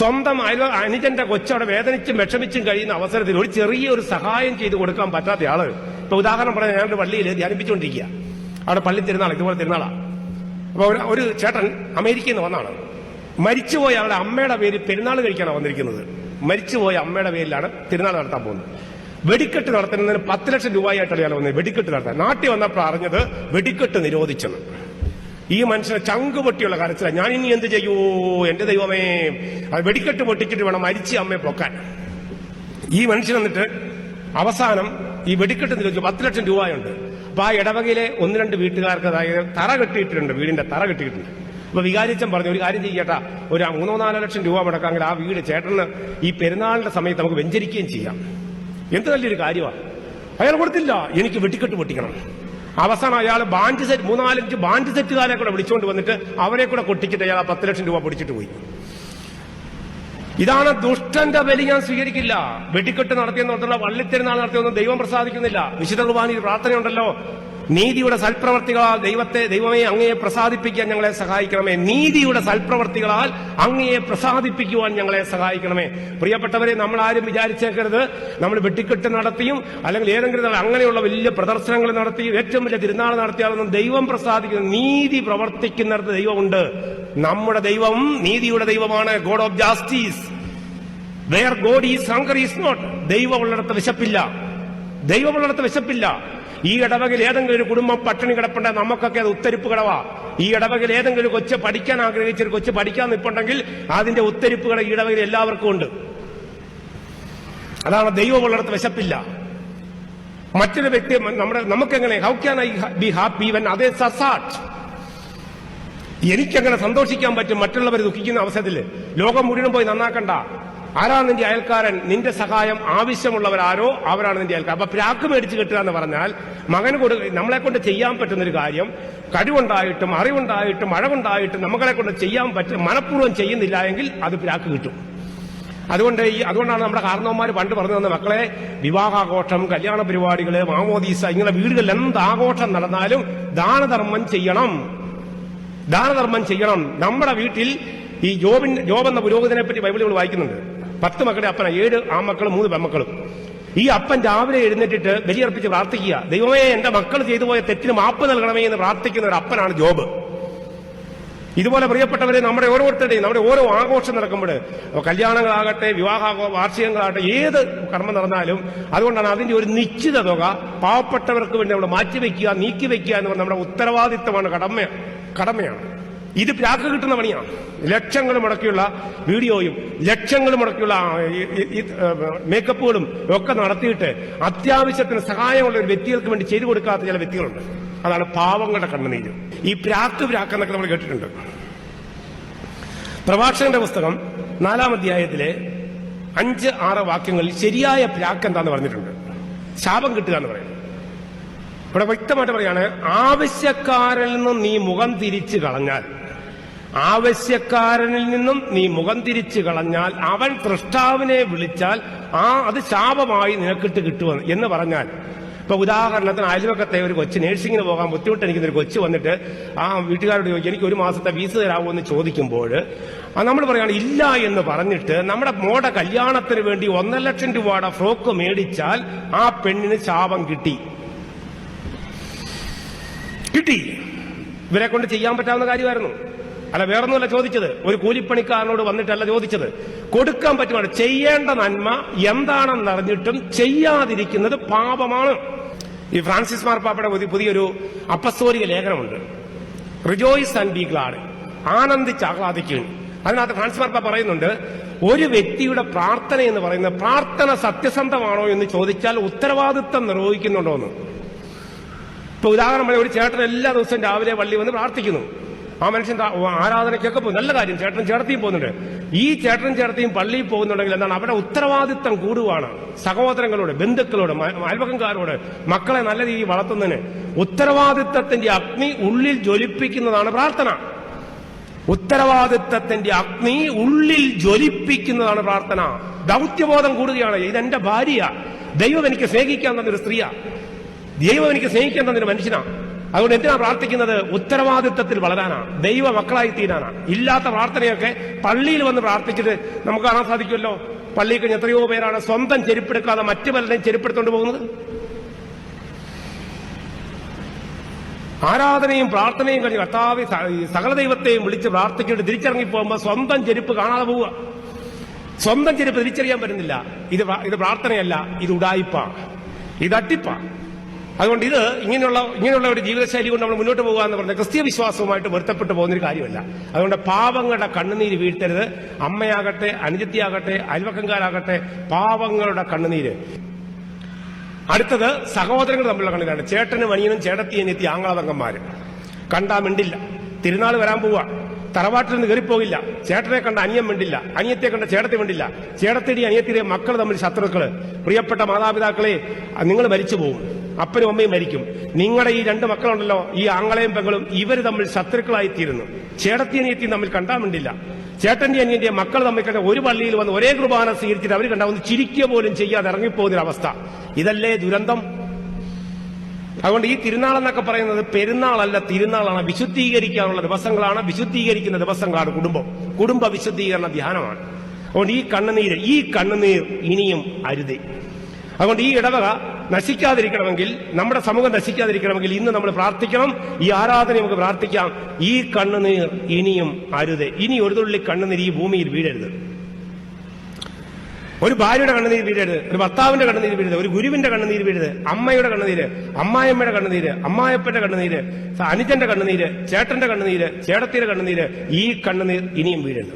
സ്വന്തം അയൽ അനുജന്റെ കൊച്ചവിടെ വേദനിച്ചും വിഷമിച്ചും കഴിയുന്ന അവസരത്തിൽ ഒരു ചെറിയ ഒരു സഹായം ചെയ്തു കൊടുക്കാൻ പറ്റാത്ത ആൾ. ഇപ്പൊ ഉദാഹരണം പറയാൻ ഞാനൊരു പള്ളിയിൽ ധ്യാനിപ്പിച്ചുകൊണ്ടിരിക്കുക. അവിടെ പള്ളി തിരുനാൾ ഇതുപോലെ തിരുനാളാ. അപ്പൊ ഒരു ചേട്ടൻ അമേരിക്കയിൽ നിന്ന് വന്നാണ് മരിച്ചുപോയ അവിടെ അമ്മയുടെ പേര് പെരുന്നാൾ കഴിക്കാനാണ് വന്നിരിക്കുന്നത്. മരിച്ചുപോയ അമ്മയുടെ പേരിലാണ് തിരുനാൾ നടത്താൻ പോകുന്നത്. വെടിക്കെട്ട് നടത്തുന്നതിന് പത്ത് ലക്ഷം രൂപയായിട്ടാണ് ഇയാൾ വന്നത്. വെടിക്കെട്ട് നടത്താൻ. നാട്ടിൽ വന്നപ്പോൾ അറിഞ്ഞത് വെടിക്കെട്ട് നിരോധിച്ചെന്ന്. ഈ മനുഷ്യനെ ചങ്ക് പൊട്ടിയുള്ള കരച്ചില. ഞാൻ ഇനി എന്ത് ചെയ്യൂ? എന്റെ ദൈവമേ. അത് വെടിക്കെട്ട് പൊട്ടിച്ചിട്ട് വേണം മരിച്ച അമ്മയെ പൊക്കാൻ. ഈ മനുഷ്യൻ എന്നിട്ട് അവസാനം ഈ വെടിക്കെട്ട് നിരോധിച്ചു പത്ത് ലക്ഷം രൂപയുണ്ട്. അപ്പൊ ആ ഇടവകയിലെ ഒന്ന് രണ്ട് വീട്ടുകാർക്ക് അതായത് തറ കെട്ടിയിട്ടുണ്ട്. വീടിന്റെ തറ കെട്ടിയിട്ടുണ്ട്. അപ്പൊ വികാരിച്ചൻ പറഞ്ഞു ഒരു കാര്യം ചെയ്യട്ടാ ഒരു മൂന്നോ നാലോ ലക്ഷം രൂപ മുടക്കാമെങ്കിൽ ആ വീട് ചേട്ടന് ഈ പെരുന്നാളിന്റെ സമയത്ത് നമുക്ക് വെഞ്ചരിക്കുകയും ചെയ്യാം. എന്ത് നല്ലൊരു കാര്യമാണ് അയാൾ കൊടുത്തില്ല. എനിക്ക് വെടിക്കെട്ട് പൊട്ടിക്കണം. അവസാനം അയാൾ ബാൻഡ് സെറ്റ് മൂന്നാലഞ്ച് ബാൻഡ് സെറ്റുകാരെ കൂടെ വിളിച്ചുകൊണ്ട് വന്നിട്ട് അവരെ കൂടെ കൊട്ടിച്ചിട്ട് അയാൾ പത്ത് ലക്ഷം രൂപ പൊടിച്ചിട്ട് പോയി. ഇതാണ് ദുഷ്ടന്റെ ബലി ഞാൻ സ്വീകരിക്കില്ല. വെടിക്കെട്ട് നടത്തിയെന്നുള്ള വള്ളിത്തിരുന്നാൾ നടത്തിയൊന്നും ദൈവം പ്രസാദിക്കുന്നില്ല. വിശുദ്ധ കുർബാനയിൽ പ്രാർത്ഥനയുണ്ടല്ലോ. നീതിയുടെ സൽപ്രവർത്തികളാൽ ദൈവത്തെ ദൈവമേ അങ്ങയെ പ്രസാദിപ്പിക്കാൻ ഞങ്ങളെ സഹായിക്കണമേ. നീതിയുടെ സൽപ്രവർത്തികളാൽ അങ്ങയെ പ്രസാദിപ്പിക്കുവാൻ ഞങ്ങളെ സഹായിക്കണമേ. പ്രിയപ്പെട്ടവരെ നമ്മൾ ആരും വിചാരിച്ചേക്കരുത്. നമ്മൾ വെട്ടിക്കെട്ട് നടത്തിയും അല്ലെങ്കിൽ ഏതെങ്കിലും അങ്ങനെയുള്ള വലിയ പ്രദർശനങ്ങൾ നടത്തി ഏറ്റവും വലിയ തിരുനാൾ നടത്തിയാലൊന്നും ദൈവം പ്രസാദിക്കുന്ന നീതി പ്രവർത്തിക്കുന്നിടത്ത് ദൈവമുണ്ട്. നമ്മുടെ ദൈവം നീതിയുടെ ദൈവമാണ്. God of justice where God is hunger is not ദൈവമുള്ളിടത്ത് വിശപ്പില്ല. ദൈവമുള്ളിടത്ത് വിശപ്പില്ല. ഈ ഇടവകയിൽ ഏതെങ്കിലും ഒരു കുടുംബം പട്ടിണി കിടപ്പുണ്ട നമുക്കൊക്കെ അത് ഉത്തരിപ്പ് കിടവാ. ഈ ഇടവകയിൽ ഏതെങ്കിലും ഒരു കൊച്ചു പഠിക്കാൻ ആഗ്രഹിച്ച ഒരു കൊച്ചു പഠിക്കാൻ നിൽപ്പുണ്ടെങ്കിൽ അതിന്റെ ഉത്തരിപ്പ് കട ഈ ഇടവകയിൽ എല്ലാവർക്കും ഉണ്ട്. അതാണ് ദൈവമുള്ളിടത്ത് വിശപ്പില്ല. മറ്റൊരു വ്യക്തി നമ്മുടെ നമുക്കെങ്ങനെ how can I be happy when അതേ സസാട്ട് എനിക്കങ്ങനെ സന്തോഷിക്കാൻ പറ്റും മറ്റുള്ളവർ ദുഃഖിക്കുന്ന അവസരത്തിൽ. ലോകം മുഴുവൻ പോയി നന്നാക്കണ്ട. ആരാണ് നിന്റെ അയൽക്കാരൻ? നിന്റെ സഹായം ആവശ്യമുള്ളവരാരോ അവരാണ് നിന്റെ അയൽക്കാരൻ അപ്പൊ പ്രാക്ക് മേടിച്ച് കിട്ടുക എന്ന് പറഞ്ഞാൽ മകന് കൊടു നമ്മളെ കൊണ്ട് ചെയ്യാൻ പറ്റുന്ന ഒരു കാര്യം കഴിവുണ്ടായിട്ടും അറിവുണ്ടായിട്ടും അഴവുണ്ടായിട്ടും നമ്മളെ കൊണ്ട് ചെയ്യാൻ പറ്റും മനഃപൂർവം ചെയ്യുന്നില്ല എങ്കിൽ അത് പ്രാക്ക് കിട്ടും. അതുകൊണ്ട് ഈ അതുകൊണ്ടാണ് നമ്മുടെ കാരണവന്മാർ പണ്ട് പറഞ്ഞു തന്ന മക്കളെ വിവാഹാഘോഷം കല്യാണ പരിപാടികൾ മാമോദീസ ഇങ്ങനെ വീടുകളിൽ എന്ത് ആഘോഷം നടന്നാലും ദാനധർമ്മം ചെയ്യണം. ദാനധർമ്മം ചെയ്യണം. നമ്മുടെ വീട്ടിൽ ഈ ജോബിൻ ജോബ് എന്ന പുരോഹിതനെ പറ്റി ബൈബിളുകൾ വായിക്കുന്നുണ്ട്. പത്ത് മക്കളുടെ അപ്പന ഏഴ് ആമക്കളും മൂന്ന് പെമ്മക്കളും ഈ അപ്പൻ രാവിലെ എഴുന്നേറ്റിട്ട് ബലിയർപ്പിച്ച് പ്രാർത്ഥിക്കുക. ദൈവമേ എന്റെ മക്കൾ ചെയ്തു പോയ തെറ്റിന് മാപ്പ് നൽകണമേ എന്ന് പ്രാർത്ഥിക്കുന്ന ഒരു അപ്പനാണ് ജോബ്. ഇതുപോലെ പ്രിയപ്പെട്ടവരെ നമ്മുടെ ഓരോരുത്തരുടെയും നമ്മുടെ ഓരോ ആഘോഷം നടക്കുമ്പോൾ കല്യാണങ്ങളാകട്ടെ വിവാഹ വാർഷികങ്ങളാകട്ടെ ഏത് കർമ്മം നടന്നാലും അതുകൊണ്ടാണ് അതിന്റെ ഒരു നിശ്ചിത തുക പാവപ്പെട്ടവർക്ക് വേണ്ടി നമ്മൾ മാറ്റിവെക്കുക നീക്കിവെക്കുക എന്ന് പറഞ്ഞാൽ നമ്മുടെ ഉത്തരവാദിത്തമാണ് കടമ കടമയാണ്. ഇത് പ്രാക്ക് കിട്ടുന്ന പണിയാണ് ലക്ഷങ്ങൾ മുടക്കിയുള്ള വീഡിയോയും ലക്ഷങ്ങൾ മുടക്കിയുള്ള മേക്കപ്പുകളും ഒക്കെ നടത്തിയിട്ട് അത്യാവശ്യത്തിന് സഹായമുള്ള ഒരു വ്യക്തികൾക്ക് വേണ്ടി ചെയ്തു കൊടുക്കാത്ത ചില വ്യക്തികളുണ്ട്. അതാണ് പാവങ്ങളുടെ കണ്ണുനീര്. ഈ പ്രാക്ക് പ്രാക്ക് എന്നൊക്കെ നമ്മൾ കേട്ടിട്ടുണ്ട്. പ്രഭാഷകന്റെ പുസ്തകം നാലാം അധ്യായത്തിലെ അഞ്ച് ആറ് വാക്യങ്ങളിൽ ശരിയായ പ്രാക്ക് എന്താന്ന് പറഞ്ഞിട്ടുണ്ട്. ശാപം കിട്ടുക എന്ന് പറയുന്നത്. ഇവിടെ വ്യക്തമായിട്ട് പറയാണ് ആവശ്യക്കാരിൽ നിന്നും നീ മുഖം തിരിച്ചു കളഞ്ഞാൽ ആവശ്യക്കാരനിൽ നിന്നും നീ മുഖം തിരിച്ചു കളഞ്ഞാൽ അവൻ തൃഷ്ടാവിനെ വിളിച്ചാൽ ആ അത് ശാപമായി നിനക്കിട്ട് കിട്ടുമെന്ന് എന്ന് പറഞ്ഞാൽ. ഇപ്പൊ ഉദാഹരണത്തിന് അയൽവക്കത്തെ ഒരു കൊച്ചു നേഴ്സിംഗിന് പോകാൻ ബുദ്ധിമുട്ട് എനിക്കുന്ന ഒരു കൊച്ചു വന്നിട്ട് ആ വീട്ടുകാരോട് ചോദിക്കും എനിക്ക് ഒരു മാസത്തെ ഫീസ് തരാമോ എന്ന് ചോദിക്കുമ്പോൾ നമ്മൾ പറയുകയാണ് ഇല്ല എന്ന് പറഞ്ഞിട്ട് നമ്മുടെ മോടെ കല്യാണത്തിന് വേണ്ടി ഒന്നര ലക്ഷം രൂപയുടെ ഫ്രോക്ക് മേടിച്ചാൽ ആ പെണ്ണിന് ശാപം കിട്ടി. കിട്ടി. ഇവരെ കൊണ്ട് ചെയ്യാൻ പറ്റാവുന്ന കാര്യമായിരുന്നു. അല്ല വേറൊന്നുമല്ല ചോദിച്ചത്. ഒരു കൂലിപ്പണിക്കാരനോട് വന്നിട്ടല്ല ചോദിച്ചത്. കൊടുക്കാൻ പറ്റുമാണ് ചെയ്യേണ്ട നന്മ എന്താണെന്ന് അറിഞ്ഞിട്ടും ചെയ്യാതിരിക്കുന്നത് പാപമാണ്. ഈ ഫ്രാൻസിസ് മാർപ്പാപ്പയുടെ ഒരു പുതിയൊരു അപ്പസ്തോലിക ലേഖനമുണ്ട്. റിജോയ്സ് ആൻഡ് ബി ഗ്ലാഡ് ആനന്ദിച്ച് ആഹ്ലാദിക്കുകയും. അതിനകത്ത് ഫ്രാൻസിസ് മാർപ്പ പറയുന്നുണ്ട് ഒരു വ്യക്തിയുടെ പ്രാർത്ഥന എന്ന് പറയുന്ന പ്രാർത്ഥന സത്യസന്ധമാണോ എന്ന് ചോദിച്ചാൽ ഉത്തരവാദിത്തം നിർവഹിക്കുന്നുണ്ടോ എന്ന് ഇപ്പൊ ഉദാഹരണം ഒരു ചേട്ടൻ എല്ലാ ദിവസവും രാവിലെ പള്ളി വന്ന് പ്രാർത്ഥിക്കുന്നു. ആ മനുഷ്യൻ ആരാധനയ്ക്കൊക്കെ നല്ല കാര്യം ചേട്ടൻ ചേർത്തിയും പോകുന്നുണ്ട്. ഈ ചേട്ടനും ചേർത്തിയും പള്ളിയിൽ പോകുന്നുണ്ടെങ്കിൽ എന്താണ്? അവരുടെ ഉത്തരവാദിത്തം കൂടുവാണ്. സഹോദരങ്ങളോട് ബന്ധുക്കളോട് മ- മക്കളെ നല്ല രീതിയിൽ വളർത്തുന്നതിന്. ഉത്തരവാദിത്തത്തിന്റെ അഗ്നി ഉള്ളിൽ ജ്വലിപ്പിക്കുന്നതാണ് പ്രാർത്ഥന. ഉത്തരവാദിത്തത്തിന്റെ അഗ്നി ഉള്ളിൽ ജ്വലിപ്പിക്കുന്നതാണ് പ്രാർത്ഥന. ദൗത്യബോധം കൂടുകയാണ്. ഇതെന്റെ ഭാര്യ ദൈവം എനിക്ക് സ്നേഹിക്കാൻ തന്നൊരു സ്ത്രീയാ. ദൈവം എനിക്ക് സ്നേഹിക്കാൻ തന്നൊരു മനുഷ്യനാ. അതുകൊണ്ട് എന്തിനാ പ്രാർത്ഥിക്കുന്നത്? ഉത്തരവാദിത്വത്തിൽ വളരാനാണ്. ദൈവ മക്കളായി തീരാനാണ് ഇല്ലാത്ത പ്രാർത്ഥനയൊക്കെ പള്ളിയിൽ വന്ന് പ്രാർത്ഥിച്ചത് നമുക്ക് കാണാൻ സാധിക്കുമല്ലോ? പള്ളി കഴിഞ്ഞ എത്രയോ പേരാണ് സ്വന്തം ചെരുപ്പെടുക്കാതെ മറ്റു പലരെയും ചെരുപ്പെടുത്തോണ്ട് പോകുന്നത്? ആരാധനയും പ്രാർത്ഥനയും കഴിഞ്ഞ് കർത്താവ് സകല ദൈവത്തെയും വിളിച്ച് പ്രാർത്ഥിച്ചിട്ട് തിരിച്ചിറങ്ങി പോകുമ്പോൾ സ്വന്തം ചെരുപ്പ് കാണാതെ പോവുക. സ്വന്തം ചെരുപ്പ് തിരിച്ചറിയാൻ പറ്റുന്നില്ല. ഇത് ഇത് പ്രാർത്ഥനയല്ല ഇത് ഉടായിപ്പാണ്. ഇത് അട്ടിപ്പാണ്. അതുകൊണ്ട് ഇത് ഇങ്ങനെയുള്ള ഇങ്ങനെയുള്ള ഒരു ജീവിതശൈലി കൊണ്ട് നമ്മൾ മുന്നോട്ട് പോകുക എന്ന് പറഞ്ഞാൽ ക്രിസ്തീയ വിശ്വാസവുമായിട്ട് പൊരുത്തപ്പെട്ടു പോകുന്ന ഒരു കാര്യമല്ല. അതുകൊണ്ട് പാവങ്ങളുടെ കണ്ണുനീര് വീഴ്ത്തരുത്. അമ്മയാകട്ടെ അനുജത്തിയാകട്ടെ അയൽവക്കങ്കാരാകട്ടെ പാവങ്ങളുടെ കണ്ണുനീര്. അടുത്തത് സഹോദരങ്ങൾ തമ്മിലുള്ള കണ്ണുനീരാണ്. ചേട്ടനും അനിയനും ചേട്ടത്തി അനിയത്തി ആങ്ങളതങ്കന്മാര്. കണ്ടാ മിണ്ടില്ല. തിരുനാൾ വരാൻ പോവുക തറവാട്ടിൽ നിന്ന് കയറിപ്പോകില്ല. ചേട്ടനെ കണ്ട അനിയൻ വേണ്ടില്ല അനിയത്തെ കണ്ട ചേട്ടത്തെ വേണ്ടില്ല ചേട്ടത്തിയുടെ അനിയത്തിയുടെ മക്കൾ തമ്മിൽ ശത്രുക്കൾ. പ്രിയപ്പെട്ട മാതാപിതാക്കളെ നിങ്ങൾ മരിച്ചു പോകും. അപ്പനും അമ്മയും മരിക്കും. നിങ്ങളുടെ ഈ രണ്ട് മക്കളുണ്ടല്ലോ ഈ ആങ്ങളെയും പെങ്ങളും ഇവർ തമ്മിൽ ശത്രുക്കളായി തീരുന്നു ചേട്ടത്തി അനിയത്തിയും തമ്മിൽ കണ്ടാ മിണ്ടില്ല. ചേട്ടന്റെ അനിയന്റെ മക്കൾ തമ്മിൽ കണ്ട ഒരു പള്ളിയിൽ വന്ന് ഒരേ കുർബാന സ്വീകരിച്ചിട്ട് അവർ കണ്ട ഒന്ന് ചിരിക്കുക പോലും ചെയ്യാതെ ഇറങ്ങിപ്പോകുന്ന അവസ്ഥ ഇതല്ലേ ദുരന്തം? അതുകൊണ്ട് ഈ തിരുനാൾ എന്നൊക്കെ പറയുന്നത് പെരുന്നാളല്ല തിരുനാളാണ്. വിശുദ്ധീകരിക്കാനുള്ള ദിവസങ്ങളാണ്. വിശുദ്ധീകരിക്കുന്ന ദിവസങ്ങളാണ് കുടുംബം. കുടുംബ വിശുദ്ധീകരണ ധ്യാനമാണ്. അതുകൊണ്ട് ഈ കണ്ണുനീര് ഈ കണ്ണുനീർ ഇനിയും അരുതേ. അതുകൊണ്ട് ഈ ഇടവക നശിക്കാതിരിക്കണമെങ്കിൽ നമ്മുടെ സമൂഹം നശിക്കാതിരിക്കണമെങ്കിൽ ഇന്ന് നമ്മൾ പ്രാർത്ഥിക്കണം ഈ ആരാധന നമുക്ക് പ്രാർത്ഥിക്കാം. ഈ കണ്ണുനീർ ഇനിയും അരുത്. ഇനി ഒരു തുള്ളി കണ്ണുനീർ ഈ ഭൂമിയിൽ വീഴരുത്. ഒരു ഭാര്യയുടെ കണ്ണുനീര് വീഴരുത് ഒരു ഭർത്താവിന്റെ കണ്ണുനീര് വീഴരുത് ഒരു ഗുരുവിന്റെ കണ്ണുനീര് വീഴരുത് അമ്മയുടെ കണ്ണുനീര് അമ്മായിയമ്മയുടെ കണ്ണുനീര് അമ്മായപ്പന്റെ കണ്ണുനീര് അനുജന്റെ കണ്ണുനീര് ചേട്ടന്റെ കണ്ണുനീര് ചേട്ടത്തിന്റെ കണ്ണുനീര് ഈ കണ്ണുനീർ ഇനിയും വീഴരുത്.